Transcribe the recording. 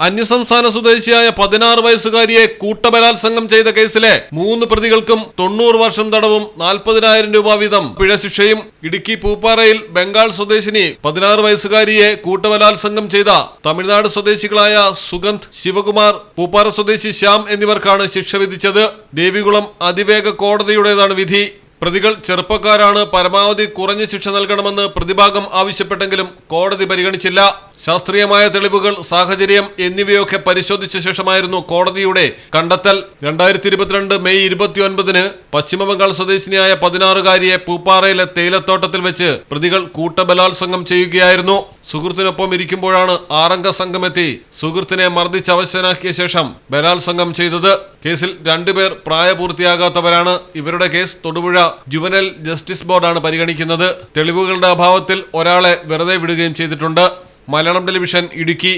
അന്യസംസ്ഥാന സ്വദേശിയായ പതിനാറ് വയസ്സുകാരിയെ കൂട്ടബലാത്സംഗം ചെയ്ത കേസിലെ മൂന്ന് പ്രതികൾക്കും തൊണ്ണൂറ് വർഷം തടവും നാൽപ്പതിനായിരം രൂപ വീതം പിഴ ശിക്ഷയും ഇടുക്കി പൂപ്പാറയിൽ ബംഗാൾ സ്വദേശിനി പതിനാറ് വയസ്സുകാരിയെ കൂട്ടബലാത്സംഗം ചെയ്ത തമിഴ്നാട് സ്വദേശികളായ സുഗന്ധ് ശിവകുമാർ പൂപ്പാറ സ്വദേശി ശ്യാം എന്നിവർക്കാണ് ശിക്ഷ വിധിച്ചത്. ദേവികുളം അതിവേഗ കോടതിയുടേതാണ് വിധി. പ്രതികൾ ചെറുപ്പക്കാരാണ് പരമാവധി കുറഞ്ഞ ശിക്ഷ നൽകണമെന്ന് പ്രതിഭാഗം ആവശ്യപ്പെട്ടെങ്കിലും കോടതി പരിഗണിച്ചില്ല. ശാസ്ത്രീയമായ തെളിവുകൾ സാഹചര്യം എന്നിവയൊക്കെ പരിശോധിച്ച ശേഷമായിരുന്നു കോടതിയുടെ കണ്ടെത്തൽ. രണ്ടായിരത്തി ഇരുപത്തിരണ്ട് മെയ് ഇരുപത്തിയൊൻപതിന് പശ്ചിമബംഗാൾ സ്വദേശിനിയായ പതിനാറുകാരിയെ പൂപ്പാറയിലെ തേയിലത്തോട്ടത്തിൽ വെച്ച് പ്രതികൾ കൂട്ടബലാത്സംഗം ചെയ്യുകയായിരുന്നു. സുഹൃത്തിനൊപ്പം ഇരിക്കുമ്പോഴാണ് ആറംഗ സംഘമെത്തി സുഹൃത്തിനെ മർദ്ദിച്ചവശനാക്കിയ ശേഷം ബലാത്സംഗം ചെയ്തത്. കേസിൽ രണ്ടുപേർ പ്രായപൂർത്തിയാകാത്തവരാണ്. ഇവരുടെ കേസ് തൊടുപുഴ ജുവനൽ ജസ്റ്റിസ് ബോർഡാണ് പരിഗണിക്കുന്നത്. തെളിവുകളുടെ അഭാവത്തിൽ ഒരാളെ വെറുതെ വിടുകയും ചെയ്തിട്ടുണ്ട്. മലയാളം ടെലിവിഷൻ ഇടുക്കി